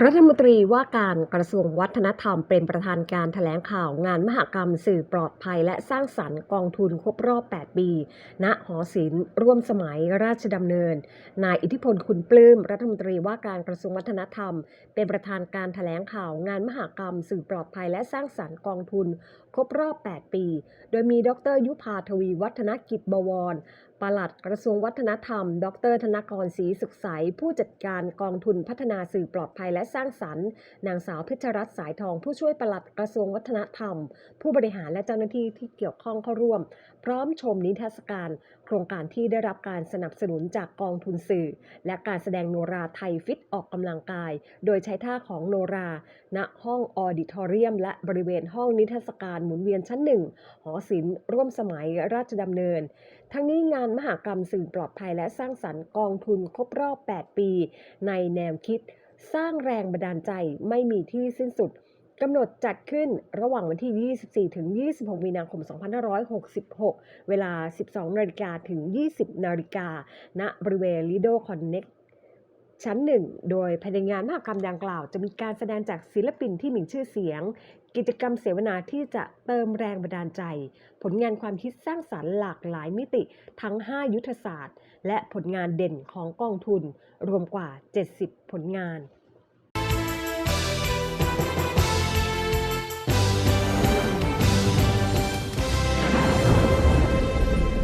รัฐมนตรีว่าการกระทรวงวัฒนธรรมเป็นประธานการแถลงข่าวงานมหกรรมสื่อปลอดภัยและสร้างสรรค์กองทุนครบรอบ 8 ปี ณ หอศิลป์ร่วมสมัยราชดำเนิน นายอิทธิพลคุณปลื้มรัฐมนตรีว่าการกระทรวงวัฒนธรรม เป็นประธานการแถลงข่าวงานมหกรรมสื่อปลอดภัยและสร้างสรรค์กองทุนครบรอบ 8 ปี โดยมีดร ยุพาทวีวัฒนกิจบวร ปลัดกระทรวงวัฒนธรรม ดร ธนกรศรีสุขใส ผู้จัดการกองทุนพัฒนาสื่อปลอดภัยและสร้างสรรค์ นางสาวเพชรรัตน์สายทองผู้ช่วยปลัดกระทรวงวัฒนธรรม ผู้บริหารและเจ้าหน้าที่ที่เกี่ยวข้องเข้าร่วม พร้อมชมนิทรรศการ โครงการที่ได้รับการสนับสนุนจากกองทุนสื่อ และการแสดงโนราไทยฟิตออกกำลังกาย โดยใช้ท่าของโนรา ณห้องออดิทอเรียม และบริเวณห้องนิทรรศการหมุนเวียนชั้นหนึ่งหอศิลป์ร่วมสมัยราชดำเนิน ทั้งนี้งานมหากรรมสื่อปลอดภัยและสร้างสรรค์กองทุนครบรอบ 8 ปี ในแนวคิด สร้างแรงบันดาลใจไม่มีที่สิ้นสุดกำหนดจัดขึ้นระหว่างวันที่ 24 ถึง 26 มีนาคม 2566 เวลา 12 นาฬิกาถึง 20 นาฬิกาณบริเวณ Lido Connect ชั้นหนึ่งโดยภายในงานมหกรรมดังกล่าว จะมีการแสดงจากศิลปินที่มีชื่อเสียง กิจกรรมเสวนาที่จะเติมแรงบันดาลใจ ผลงานความคิดสร้างสรรค์หลากหลายมิติทั้ง 5 ยุทธศาสตร์ และผลงานเด่นของกองทุน รวมกว่า 70 ผลงาน